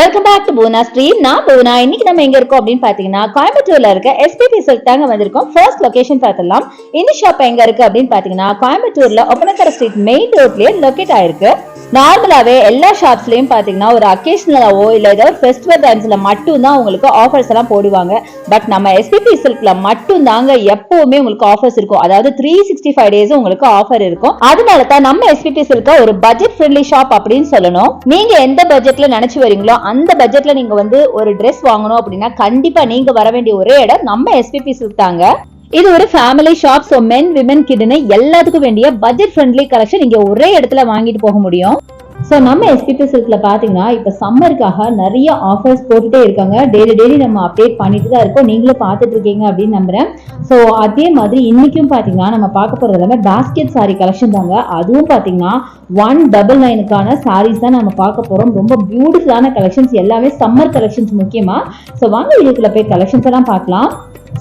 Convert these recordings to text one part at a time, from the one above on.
Welcome back to Poona stream நான் பூனா இன்னைக்கு நம்ம எங்க இருக்கோம் அப்படின்னு பாத்தீங்கன்னா கோயம்புத்தூர்ல இருக்க எஸ்பிபி சில்க் தாங்க வந்திருக்கோம். ஃபர்ஸ்ட் லொகேஷன் பார்த்தலாம் இந்த ஷாப் எங்க இருக்கு அப்படின்னு பாத்தீங்கன்னா கோயம்புத்தூர்ல ஒப்பனக்கர ஸ்ட்ரீட் மெயின் ரோட்லயே லொகேட் ஆயிருக்கு. நார்மலாகவே எல்லா ஷாப்ஸ்லையும் பார்த்தீங்கன்னா ஒரு அக்கேஷனலாவோ இல்லை ஏதாவது ஃபெஸ்டிவல் டைம்ஸில் மட்டும்தான் உங்களுக்கு ஆஃபர்ஸ் எல்லாம் போடுவாங்க. பட் நம்ம எஸ்பிபி சில்கில் மட்டும் தாங்க எப்பவுமே உங்களுக்கு ஆஃபர்ஸ் இருக்கும். அதாவது த்ரீ சிக்ஸ்டி ஃபைவ் டேஸ் உங்களுக்கு ஆஃபர் இருக்கும். அதனால தான் நம்ம எஸ்பிபி சில்க ஒரு பட்ஜெட் ஃப்ரெண்ட்லி ஷாப் அப்படின்னு சொல்லணும். நீங்க எந்த பட்ஜெட்ல நினைச்சு வரீங்களோ அந்த பட்ஜெட்ல நீங்க வந்து ஒரு ட்ரெஸ் வாங்கணும் அப்படின்னா கண்டிப்பா நீங்க வர வேண்டிய ஒரே இடம் நம்ம எஸ்பிபி சில்க் தாங்க. இது ஒரு family shop so men women கிட்னு எல்லாத்துக்கும் வேண்டிய பட்ஜெட் ஃப்ரெண்ட்லி கலெக்ஷன் இங்கே ஒரே இடத்துல வாங்கிட்டு போக முடியும். ஸோ நம்ம எஸ்பிபி சில்க்ல பார்த்தீங்கன்னா இப்போ சம்மருக்காக நிறைய ஆஃபர்ஸ் போட்டுகிட்டே இருக்காங்க. டெய்லி டெய்லி நம்ம அப்டேட் பண்ணிட்டு தான் இருக்கோம். நீங்களும் பார்த்துட்டு இருக்கீங்க அப்படின்னு நம்புறேன். ஸோ அதே மாதிரி இன்னைக்கும் பார்த்தீங்கன்னா நம்ம பார்க்க போகிறது எல்லாமே பேஸ்கெட் சாரி கலெக்ஷன் தாங்க. அதுவும் பார்த்தீங்கன்னா ஒன் டபுள் நைனுக்கான சாரீஸ் தான் நம்ம பார்க்க போகிறோம் ரொம்ப பியூட்டிஃபுல்லான கலெக்ஷன்ஸ் எல்லாமே சம்மர் கலெக்ஷன்ஸ் முக்கியமாக ஸோ வாங்க வீடியோக்குள்ள போய் கலெக்ஷன்ஸ் எல்லாம் பார்க்கலாம்.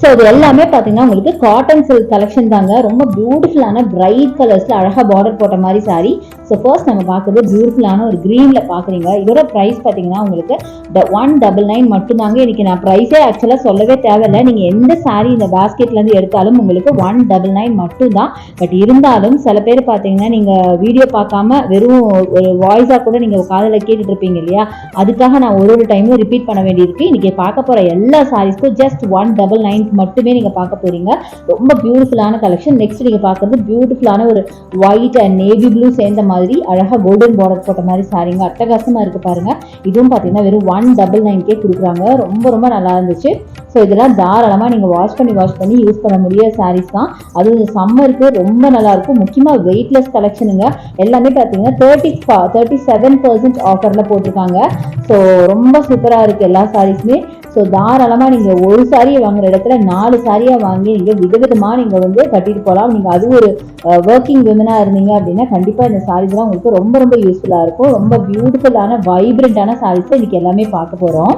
ஸோ இது எல்லாமே பார்த்தீங்கன்னா உங்களுக்கு காட்டன் சில்க் கலெக்ஷன் தாங்க. ரொம்ப பியூட்டிஃபுல்லான பிரைட் கலர்ஸில் அழகாக பார்டர் போட்ட மாதிரி சாரி ஸோ ஃபர்ஸ்ட் நம்ம பார்க்குறது பியூட்டிஃபுல்லான ஒரு க்ரீனில் பார்க்குறீங்க இதோட ப்ரைஸ் பார்த்தீங்கன்னா உங்களுக்கு ஒன் டபுள் நைன் மட்டும்தாங்க இன்றைக்கி நான் ப்ரைஸே ஆக்சுவலாக சொல்லவே தேவையில்லை. நீங்கள் எந்த சாரி இந்த பாஸ்கெட்லேருந்து எடுத்தாலும் உங்களுக்கு ஒன் டபுள் நைன் மட்டும்தான். பட் இருந்தாலும் சில பேர் பார்த்தீங்கன்னா நீங்கள் வீடியோ பார்க்காம வெறும் ஒரு வாய்ஸாக கூட நீங்கள் காதில் கேட்டுட்டு இருப்பீங்க இல்லையா? அதுக்காக நான் ஒரு ஒரு டைமும் ரிப்பீட் பண்ண வேண்டியிருக்கு. இன்றைக்கி பார்க்க போகிற எல்லா சாரீஸ்க்கும் ஜஸ்ட் ஒன் டபுள் நைன் மட்டுமே நீங்கள் பார்க்க போறீங்க. ரொம்ப பியூட்டிஃபுல்லான கலெக்ஷன் நெக்ஸ்ட் நீங்கள் பார்க்குறது பியூட்டிஃபுல்லான ஒரு ஒயிட் அண்ட் நேவி ப்ளூ சேர்ந்த மாதிரி அழகாக கோல்டன் பார்டர் போட்ட மாதிரி சாரீங்க அட்டகாசமாக இருக்குது பாருங்க. இதுவும் பார்த்தீங்கன்னா வெறும் ஒன் டபுள் நைன்கே கொடுக்குறாங்க. ரொம்ப ரொம்ப நல்லா இருந்துச்சு. ஸோ இதெல்லாம் தாராளமாக நீங்கள் வாஷ் பண்ணி வாஷ் பண்ணி யூஸ் பண்ண முடியாத சாரீஸ் தான். அதுவும் இந்த சம்மருக்கு ரொம்ப நல்லாயிருக்கும் முக்கியமாக வெயிட்லெஸ் கலெக்ஷனுங்க எல்லாமே பார்த்தீங்கன்னா தேர்ட்டி தேர்ட்டி செவன் பர்சன்ட் ஆஃபரில் போட்டிருக்காங்க. ஸோ ரொம்ப சூப்பராக இருக்குது எல்லா சாரீஸுமே ஸோ தாராளமாக நீங்கள் ஒரு சாரியை வாங்குற இடத்துல நாலு சாரியாக வாங்கி நீங்கள் விதவிதமாக நீங்கள் வந்து கட்டிட்டு போகலாம் நீங்கள் அது ஒரு ஒர்க்கிங் விமனாக இருந்தீங்க அப்படின்னா கண்டிப்பாக இந்த சாரீஸ்லாம் உங்களுக்கு ரொம்ப ரொம்ப யூஸ்ஃபுல்லாக இருக்கும். ரொம்ப பியூட்டிஃபுல்லான வைப்ரண்டான சாரீஸ் இன்னைக்கு எல்லாமே பார்க்க போகிறோம்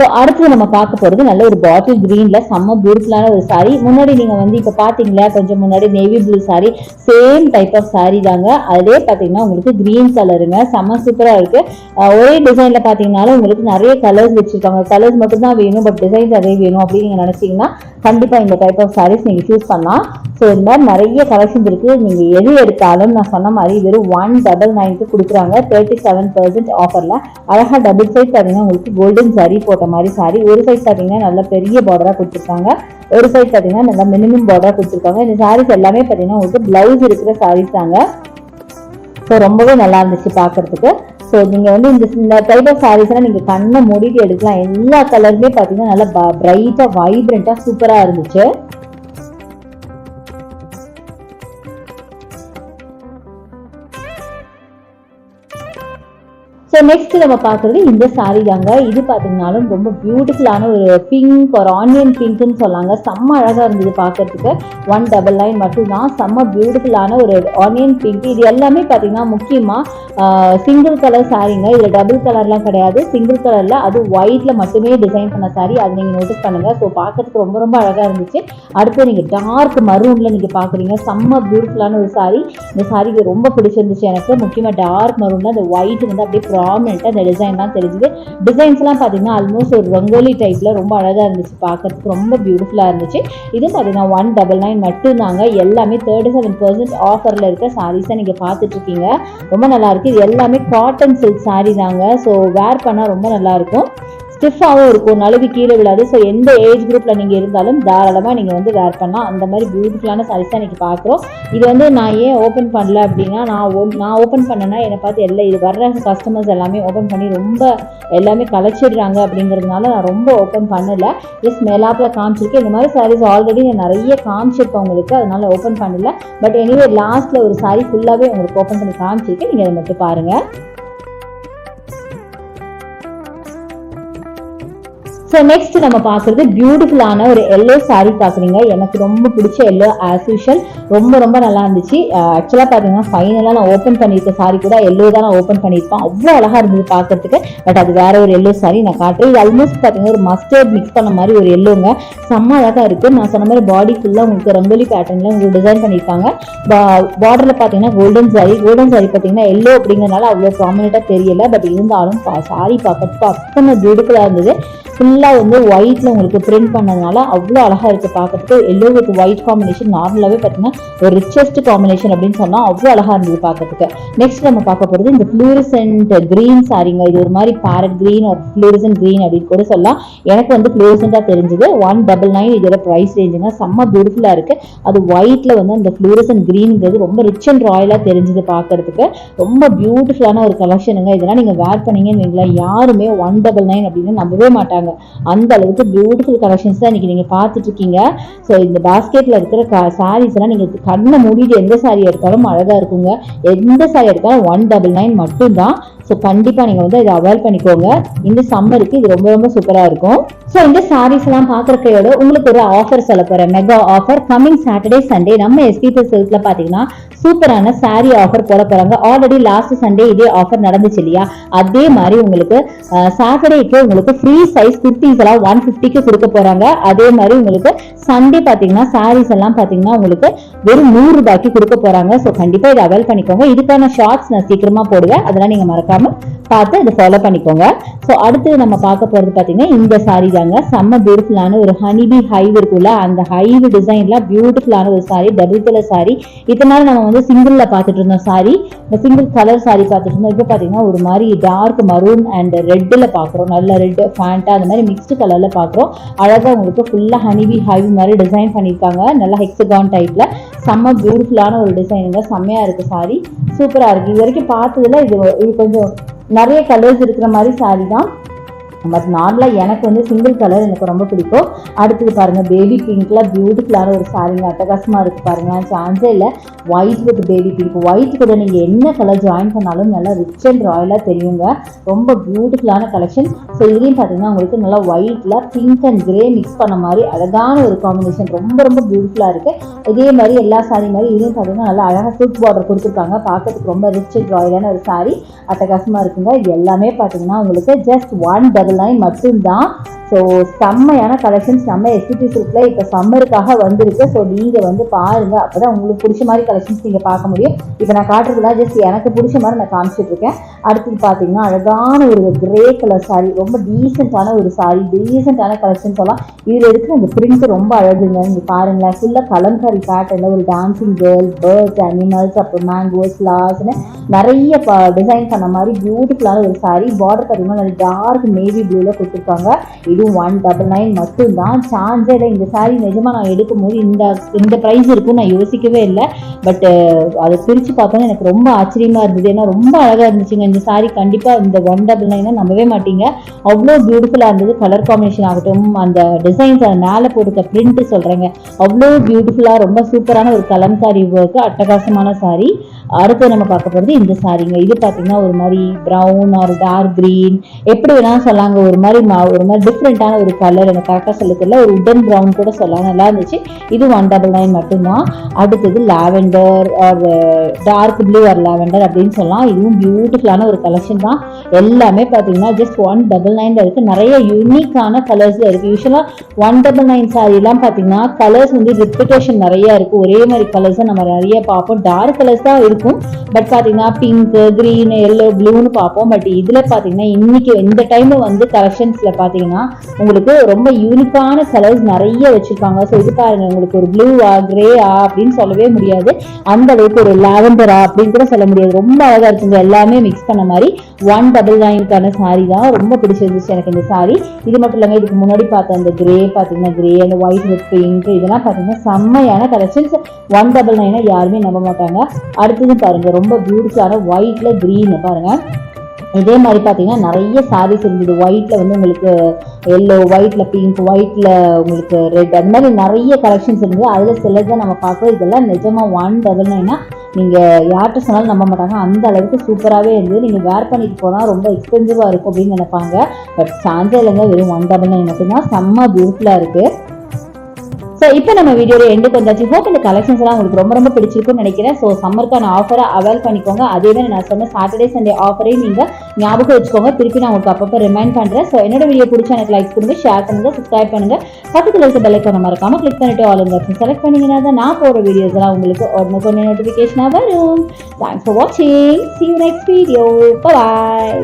ஸோ அடுத்து நம்ம பார்க்க போகிறது நல்ல ஒரு பாட்டில் க்ரீனில் செம்ம பியூட்டிஃபுல்லான ஒரு சாரீ முன்னாடி நீங்கள் வந்து இப்போ பார்த்தீங்களா கொஞ்சம் முன்னாடி navy blue saree same type of saree தாங்க. அதே பார்த்தீங்கன்னா உங்களுக்கு க்ரீன் கலருங்க செம்ம சூப்பராக இருக்குது ஒரே டிசைனில் பார்த்தீங்கனாலும் உங்களுக்கு நிறைய கலர்ஸ் வச்சுருக்காங்க. கலர்ஸ் மட்டும் தான் வேணும் பட் டிசைன்ஸ் அதே வேணும் அப்படின்னு நீங்கள் நினச்சிங்கன்னா கண்டிப்பாக இந்த டைப் ஆஃப் சாரீஸ் நீங்கள் சூஸ் பண்ணலாம். ஸோ இந்த மாதிரி நிறைய கலெக்ஷன்ஸ் இருக்குது நீங்கள் எது எடுத்தாலும் நான் சொன்ன மாதிரி வெறும் ஒன் டபுள் நைனுக்கு கொடுக்குறாங்க. தேர்ட்டி செவன் பர்சன்ட் ஆஃபரில் அழகாக டபுள் சைட் பார்த்தீங்கன்னா உங்களுக்கு கோல்டன் சாரீ போட்ட மாதிரி சாரி ஒரு சைட் பார்த்தீங்கன்னா நல்ல பெரிய பார்டராக கொடுத்துருக்காங்க. ஒரு சைட் பார்த்தீங்கன்னா நல்லா மினிமம் பார்டராக கொடுத்துருக்காங்க. இந்த சாரீஸ் எல்லாமே பார்த்தீங்கன்னா உங்களுக்கு பிளவுஸ் இருக்கிற சாரீஸ் தாங்க. ஸோ ரொம்பவே நல்லா இருந்துச்சு பார்க்கறதுக்கு. ஸோ நீங்கள் வந்து இந்த இந்த டைப் ஆஃப் சாரீஸ்லாம் நீங்கள் கண்ணை மூடிட்டு எடுக்கலாம். எல்லா கலருமே பார்த்தீங்கன்னா நல்லா பிரைட்டாக வைப்ரண்ட்டாக சூப்பராக இருந்துச்சு. ஸோ நெக்ஸ்ட் நம்ம பார்க்குறது இந்த saree தாங்க. இது பார்த்தீங்கன்னாலும் ரொம்ப பியூட்டிஃபுல்லான ஒரு பிங்க் ஒரு ஆனியன் பிங்க்னு சொல்லாங்க. செம்ம அழகாக இருந்தது பார்க்கறதுக்கு. ஒன் டபுள் நைன் மட்டும்தான். செம்ம பியூட்டிஃபுல்லான ஒரு ஆனியன் பிங்க் இது எல்லாமே பார்த்தீங்கன்னா முக்கியமாக சிங்கிள் கலர் சாரீங்க இதில் டபுள் கலர்லாம் கிடையாது. சிங்கிள் கலரில் அது ஒயிட்டில் மட்டுமே டிசைன் பண்ண சாரீ அது நீங்கள் நோட்டீஸ் பண்ணுங்கள் ஸோ பார்க்கறதுக்கு ரொம்ப ரொம்ப அழகாக இருந்துச்சு. அடுத்து நீங்கள் டார்க் மரூனில் நீங்கள் பார்க்குறீங்க. செம்ம பியூட்டிஃபுல்லான ஒரு சாரீ இந்த சாரீக்கு ரொம்ப பிடிச்சிருந்துச்சு எனக்கு. முக்கியமாக டார்க் மரூனில் அந்த ஒயிட் வந்து அப்படியே ப்ராமினெண்ட்டாக அந்த டிசைன்லாம் தெரிஞ்சுது. டிசைன்ஸ்லாம் பார்த்தீங்கன்னா ஆல்மோஸ்ட் ஒரு ரங்கோலி டைப்பில் ரொம்ப அழகாக இருந்துச்சு பார்க்கறதுக்கு ரொம்ப பியூட்டிஃபுல்லாக இருந்துச்சு. இது பார்த்தீங்கன்னா ஒன் டபுள் நைன் மட்டும்தாங்க. எல்லாமே தேர்ட்டி செவன் பர்சன்ட் ஆஃபரில் இருக்க சாரீஸை நீங்கள் பார்த்துட்ருக்கீங்க ரொம்ப நல்லாயிருக்கு இது எல்லாமே காட்டன் சில்க் சாரீ தாங்க. ஸோ வேர் பண்ணால் ரொம்ப நல்லாயிருக்கும் ஸ்டிஃபாகவும் இருக்கும். நழுவி கீழே விழாது. ஸோ எந்த ஏஜ் குரூப்பில் நீங்கள் இருந்தாலும் தாராளமாக நீங்கள் வந்து வேர் பண்ணலாம். அந்த மாதிரி பியூட்டிஃபுல்லான சாரீஸ் தான் இன்றைக்கி பார்க்குறோம் இது வந்து நான் ஏன் ஓப்பன் பண்ணல அப்படின்னா நான் ஓ நான் ஓப்பன் பண்ணேன்னா என்னை பார்த்து எல்லாம் இது வர்ற கஸ்டமர்ஸ் எல்லாமே ஓப்பன் பண்ணி ரொம்ப எல்லாமே கலைச்சிடுறாங்க அப்படிங்கிறதுனால நான் ரொம்ப ஓப்பன் பண்ணலை. ஜஸ்ட் மேலாப்பில் காமிச்சிருக்கேன். இந்த மாதிரி சாரீஸ் ஆல்ரெடி நான் நிறைய காமிச்சிருப்பேன் உங்களுக்கு. அதனால் ஓப்பன் பண்ணல. பட் எனிவே லாஸ்ட்டில் ஒரு சாரீ ஃபுல்லாகவே உங்களுக்கு ஓப்பன் பண்ணி காமிச்சிருக்கேன். நீங்கள் அதை மட்டும் பாருங்கள் ஸோ நெக்ஸ்ட் நம்ம பார்க்குறது பியூட்டிஃபுல்லான ஒரு எல்லோ சாரீ பார்க்குறீங்க. எனக்கு ரொம்ப பிடிச்ச எல்லோ ஆஸ் யூஷுவல் ரொம்ப ரொம்ப நல்லா இருந்துச்சு. ஆக்சுவலாக பார்த்தீங்கன்னா ஃபைனலாக நான் ஓப்பன் பண்ணியிருக்க saree கூட எல்லோ தான் நான் ஓப்பன் பண்ணியிருப்பேன். அவ்வளோ அழகாக இருந்தது பார்க்கறதுக்கு. பட் அது வேற ஒரு எல்லோ சாரீ நான் காட்டுறேன். இது ஆல்மோஸ்ட் பார்த்தீங்கன்னா ஒரு மஸ்டர்ட் மிக்ஸ் பண்ண மாதிரி ஒரு எல்லோங்க செம்ம அழகாக இருக்குது நான் சொன்ன மாதிரி பாடி ஃபுல்லாக உங்களுக்கு ரங்கோலி பேட்டர்னில் உங்களுக்கு டிசைன் பண்ணியிருக்காங்க பார்டரில் பார்த்தீங்கன்னா கோல்டன் சாரி கோல்டன் சாரி பார்த்தீங்கன்னா எல்லோ அப்படிங்கிறனால அவ்வளோ ப்ராமினெண்ட்டாக தெரியல. பட் இருந்தாலும் சாரி பார்க்கறதுக்கு அத்தனை பியூட்டிஃபுல்லாக இருந்தது. ஃபுல்லாக வந்து ஒயிட்டில் உங்களுக்கு பிரிண்ட் பண்ணதுனால அவ்வளோ அழகாக இருக்குது பார்க்கறதுக்கு. எல்லோ வித் ஒயிட் காம்பினேஷன் நார்மலாகவே பார்த்தீங்கன்னா ஒரு ரிச்சஸ்ட் காம்பினேஷன் அப்படின்னு சொன்னால் அவ்வளோ அழகாக இருந்தது பார்க்கறதுக்கு. நெக்ஸ்ட் நம்ம பார்க்க போகிறது இந்த ஃப்ளூரிசன்ட் க்ரீன் சாரிங்க. இது ஒரு மாதிரி பேரட் க்ரீன் ஒரு ஃப்ளூரிசன் க்ரீன் அப்படின்னு கூட சொல்லலாம். எனக்கு வந்து ஃப்ளூரிசண்டாக தெரிஞ்சது. ஒன் டபுள் நைன் இதோட ப்ரைஸ் ரேஞ்சுங்க செம்ம பியூட்டிஃபுல்லாக இருக்குது அது ஒயிட்டில் வந்து அந்த ஃப்ளூரிசன் க்ரீன்ங்கிறது ரொம்ப ரிச் அண்ட் ராயலாக தெரிஞ்சது பார்க்கறதுக்கு. ரொம்ப பியூட்டிஃபுல்லான ஒரு கலெக்ஷனுங்க இதெல்லாம் நீங்கள் வேர் பண்ணீங்கன்னு வைங்களேன். யாருமே ஒன் டபுள் நைன் அப்படின்னு நம்பவே மாட்டாங்க. அந்த அளவுக்கு பியூட்டிஃபுல் கலெக்ஷன்ஸ் தான் இன்னைக்கு நீங்கள் பார்த்துட்டு இருக்கீங்க ஸோ இந்த பாஸ்கெட்டில் இருக்கிற க சாரீஸ் எல்லாம் நீங்கள் கண்ணை மூடிட்டு எந்த சாரி எடுத்தாலும் அழகாக இருக்குங்க. எந்த சாரி எடுத்தாலும் ஒன் டபுள் நைன் மட்டும்தான். ஸோ கண்டிப்பாக நீங்கள் வந்து இதை அவாய்ட் பண்ணிக்கோங்க. இந்த சம்மருக்கு இது ரொம்ப ரொம்ப சூப்பராக இருக்கும். ஸோ இந்த சாரீஸ் எல்லாம் பார்க்குறக்கையோட உங்களுக்கு ஒரு ஆஃபர் சொல்ல போகிறேன் mega offer coming Saturday Sunday நம்ம எஸ்பிபி சில்க்ல பார்த்தீங்கன்னா சூப்பரான சாரீ ஆஃபர் போட போறாங்க. ஆல்ரெடி லாஸ்ட் சண்டே இதே ஆஃபர் நடந்துச்சு இல்லையா? அதே மாதிரி உங்களுக்கு சாட்டர்டேக்கு உங்களுக்கு ஃப்ரீ சைஸ் குர்த்திஸ் எல்லாம் ஒன் ஃபிஃப்டிக்கு கொடுக்க போறாங்க. அதே மாதிரி உங்களுக்கு சண்டே பார்த்தீங்கன்னா சாரீஸ் எல்லாம் பார்த்தீங்கன்னா உங்களுக்கு வெறும் நூறு ரூபாய்க்கு கொடுக்க போறாங்க. ஸோ கண்டிப்பா இதை அவைல் பண்ணிக்கோங்க. இதுக்கான ஷார்ட்ஸ் நான் சீக்கிரமா போடுவேன். அதெல்லாம் நீங்க மறக்காம மறக்காமல் பார்த்து இதை ஃபாலோ பண்ணிக்கோங்க. ஸோ அடுத்து நம்ம பார்க்க போகிறது பார்த்தீங்கன்னா இந்த saree தாங்க. செம்ம பியூட்டிஃபுல்லான ஒரு ஹனிபி ஹைவ் இருக்குல்ல அந்த ஹைவ் டிசைனில் பியூட்டிஃபுல்லான ஒரு saree டபுள் கலர் saree. இதனால நம்ம வந்து சிங்கிளில் பார்த்துட்டு இருந்தோம் saree இந்த சிங்கிள் கலர் saree பார்த்துட்டு இருந்தோம். இப்போ பார்த்தீங்கன்னா ஒரு மாதிரி டார்க் மரூன் அண்ட் ரெட்டில் பார்க்குறோம். நல்ல ரெட் ஃபேண்டா அந்த மாதிரி மிக்ஸ்டு கலரில் பார்க்குறோம். அழகாக உங்களுக்கு ஃபுல்லாக ஹனிபி ஹைவ் மாதிரி டிசைன் பண்ணியிருக்காங்க. நல்லா ஹெக்ஸகான் டைப்பில் செம்ம பியூட்டிஃபுல்லான ஒரு டிசைனுங்க செம்மையாக இருக்குது சாரி சூப்பராக இருக்குது இது வரைக்கும் பார்த்ததுல இது இது கொஞ்சம் நிறைய கலர்ஸ் இருக்கிற மாதிரி saree தான். பட் நார்மலாக எனக்கு வந்து சிங்கிள் கலர் எனக்கு ரொம்ப பிடிக்கும். அடுத்தது பாருங்கள் பேபி பிங்க்கில் பியூட்டிஃபுல்லான ஒரு சாரிங்க அட்டகாசமாக இருக்குது பாருங்கள் சான்ஸே இல்லை. White with baby pink white கூட நீங்கள் என்ன கலர் ஜாயின் பண்ணாலும் நல்லா ரிச் அண்ட் ராயலாக தெரியுங்க. ரொம்ப பியூட்டிஃபுல்லான கலெக்ஷன் ஸோ இதுலேயும் பார்த்தீங்கன்னா உங்களுக்கு நல்லா ஒயிட்ல பிங்க் அண்ட் கிரே மிக்ஸ் பண்ண மாதிரி அழகான ஒரு காம்பினேஷன் ரொம்ப ரொம்ப பியூட்டிஃபுல்லாக இருக்குது இதே மாதிரி எல்லா சாரி மாதிரி இதுவும் பார்த்தீங்கன்னா நல்லா அழகாக சில்க் பார்டர் கொடுத்துருக்காங்க. பார்க்கறதுக்கு ரொம்ப ரிச் அண்ட் ராயலான ஒரு சாரி அட்டகாசமாக இருக்குங்க. இது எல்லாமே பார்த்தீங்கன்னா உங்களுக்கு ஜஸ்ட் ஒன் டபுள் நைன் மட்டும்தான். ஸோ செம்மையான கலெக்ஷன்ஸ் நம்ம எஸ்பிபி சில்க்ல இப்போ சம்மருக்காக வந்திருக்கு. ஸோ நீங்கள் வந்து பாருங்க. அப்பதான் உங்களுக்கு பிடிச்ச மாதிரி கலெக்ஷன்ஸ் நீங்கள் பார்க்க முடியும். இப்போ நான் காட்டுறதுலாம் ஜஸ்ட் எனக்கு பிடிச்ச மாதிரி நான் காமிச்சிட்டு இருக்கேன். அடுத்தது பார்த்தீங்கன்னா அழகான ஒரு கிரே கலர் சாரி ரொம்ப டீசெண்டான ஒரு சாரி டீசெண்டான கலெக்ஷன்ஸ் எல்லாம். இதில் இருக்கிற அந்த பிரிண்ட் ரொம்ப அழகுங்க. நீங்கள் பாருங்களேன். ஃபுல்லாக கலம்காரி பேட்டர்னில் ஒரு டான்சிங் கேர்ள் பேர்ட்ஸ் அனிமல்ஸ் அப்புறம் மேங்கோஸ் ஃப்ளார்ஸ்னு நிறைய டிசைன் பண்ண மாதிரி பியூட்டிஃபுல்லான ஒரு சாரி பார்டர் பார்த்தீங்கன்னா நல்ல டார்க் நேவி ப்ளூவில் கொடுத்துருக்காங்க. இதுவும் ஒன் டபுள் நைன் மட்டும்தான். சான்ஸே இல்லை இந்த சாரீ நிஜமாக நான் எடுக்கும்போது இந்த இந்த ப்ரைஸ் இருக்கும்னு நான் யோசிக்கவே இல்லை. பட் அதை பிரித்து பார்த்தோன்னா எனக்கு ரொம்ப ஆச்சரியமாக இருந்தது. ஏன்னா ரொம்ப அழகாக இருந்துச்சுங்க இந்த சாரீ கண்டிப்பாக இந்த ஒன் டபுள் நைனை நம்பவே மாட்டீங்க. அவ்வளோ பியூட்டிஃபுல்லாக இருந்தது. கலர் காம்பினேஷன் ஆகட்டும் அந்த டிசைன்ஸ் அது மேலே போட்டுக்க பிரிண்ட்டு சொல்கிறேங்க அவ்வளோ பியூட்டிஃபுல்லாக ரொம்ப சூப்பரான ஒரு கலம்காரி ஒர்க்கு அட்டகாசமான சாரீ அடுத்து நம்ம பார்க்க போகிறது இந்த சாரிங்க இது பார்த்தீங்கன்னா ஒரு மாதிரி ப்ரௌன் ஒரு டார்க் க்ரீன் எப்படி வேணாலும் சொல்லாங்க ஒரு மாதிரி மா- ஒரு மாதிரி டிஃப்ரெண்ட்டான ஒரு கலர் எனக்கு கரெக்டாக சொல்ல தெரியல ஒரு உடன் ப்ரௌன் கூட சொல்லலாம். நல்லா இருந்துச்சு. இது ஒன் டபுள் நைன் மட்டும்தான். அடுத்தது lavender or dark blue or lavender அப்படின்னு சொல்லலாம். இதுவும் பியூட்டிஃபுல்லான ஒரு கலெக்ஷன் தான். எல்லாமே பார்த்தீங்கன்னா ஜஸ்ட் ஒன் டபுள் நைனில் இருக்குது நிறைய யூனிக்கான கலர்ஸில் இருக்குது யூஸ்வலாக ஒன் டபுள் நைன் சாரிலாம் பார்த்தீங்கன்னா கலர்ஸ் வந்து ரிப்பிட்டேஷன் நிறைய இருக்குது ஒரே மாதிரி கலர்ஸை நம்ம நிறைய பார்ப்போம். டார்க் கலர்ஸ் தான் இருக்கும். பட் பார்த்தீங்கன்னா பிங்க் க்ரீன் எல்லோ ப்ளூன்னு பார்ப்போம். பட் இதில் பார்த்தீங்கன்னா இன்னைக்கு இந்த டைமில் வந்து கலெக்ஷன்ஸில் பார்த்தீங்கன்னா உங்களுக்கு ரொம்ப யூனிக்கான கலர்ஸ் நிறைய வச்சுருப்பாங்க. ஸோ இது பாருங்க உங்களுக்கு ஒரு ப்ளூவா கிரேயா அப்படின்னு சொல்லவே முடியாது. அந்த அளவுக்கு ஒரு லாவெண்டரா அப்படின்னு கூட சொல்ல முடியாது. ரொம்ப அழகாக இருக்குங்க. எல்லாமே மிக்ஸ் பண்ண மாதிரி ஒன் டபுள் நைனுக்கான சாரீ தான். ரொம்ப பிடிச்சிருந்துச்சு எனக்கு இந்த சாரீ இது மட்டும் இல்லாமல் இதுக்கு முன்னாடி பார்த்த அந்த கிரே பார்த்தீங்கன்னா கிரே அந்த ஒயிட் வித் பிங்க் இதெல்லாம் பார்த்தீங்கன்னா செம்மையான கலெக்ஷன்ஸ் ஒன் டபுள் நைனை யாருமே நம்ப மாட்டாங்க. அடுத்தது பாருங்க ரொம்ப பியூட்டிஃபுல்லான ஒயிட்ல க்ரீன் பாருங்க. இதே மாதிரி பார்த்தீங்கன்னா நிறைய சாரீஸ் இருந்தது ஒயிட்ல வந்து உங்களுக்கு எல்லோ ஒயிட்ல பிங்க் ஒயிட்ல உங்களுக்கு ரெட் அந்த மாதிரி நிறைய கலெக்ஷன்ஸ் இருந்தது அதில் சிலதை நம்ம பார்க்குறோம் இதெல்லாம் நிஜமாக ஒன் டபுள் நைனா நீங்கள் யார்கிட்ட சொன்னாலும் நம்ப மாட்டாங்க. அந்த அளவுக்கு சூப்பராகவே இருந்தது. நீங்கள் வேர் பண்ணிட்டு போனால் ரொம்ப எக்ஸ்பென்சிவாக இருக்கும் அப்படின்னு நினைப்பாங்க. பட் சான்ஸே வெறும் ஒன் டபுள் நைன் மட்டும்தான். செம்ம பியூட்டிஃபுல்லாக இருக்குது ஸோ இப்போ நம்ம வீடியோட எண்டுக்கு வந்தாச்சு ஹோப் இந்த கலெக்ஷன்ஸ் எல்லாம் உங்களுக்கு ரொம்ப ரொம்ப பிடிச்சிருக்கும்னு நினைக்கிறேன். ஸோ சம்மருக்கான ஆஃபரை அவைல் பண்ணிக்கோங்க. அதே மாதிரி நான் சொன்ன சாட்டர்டே சண்டே ஆஃபரையும் நீங்கள் ஞாபகம் வச்சுக்கோங்க. திருப்பி நான் உங்களுக்கு அப்பப்போ ரிமைண்ட் பண்ணுறேன் ஸோ என்னோட வீடியோ பிடிச்சா எனக்கு லைக் பண்ணுங்க ஷேர் பண்ணுங்க சப்ஸ்கிரைப் பண்ணுங்க. பக்கத்தில் இருக்க பெல்லைக்கான மறக்காமல் மறக்காம கிளிக் பண்ணிட்டு ஆல் இந்த செலக்ட் பண்ணீங்கன்னா தான் நான் போகிற வீடியோஸ் எல்லாம் உங்களுக்கு உடனே கொண்டு நோட்டிஃபிகேஷனாக வரும். தேங்க்ஸ் ஃபார் வாட்சிங் see you next video bye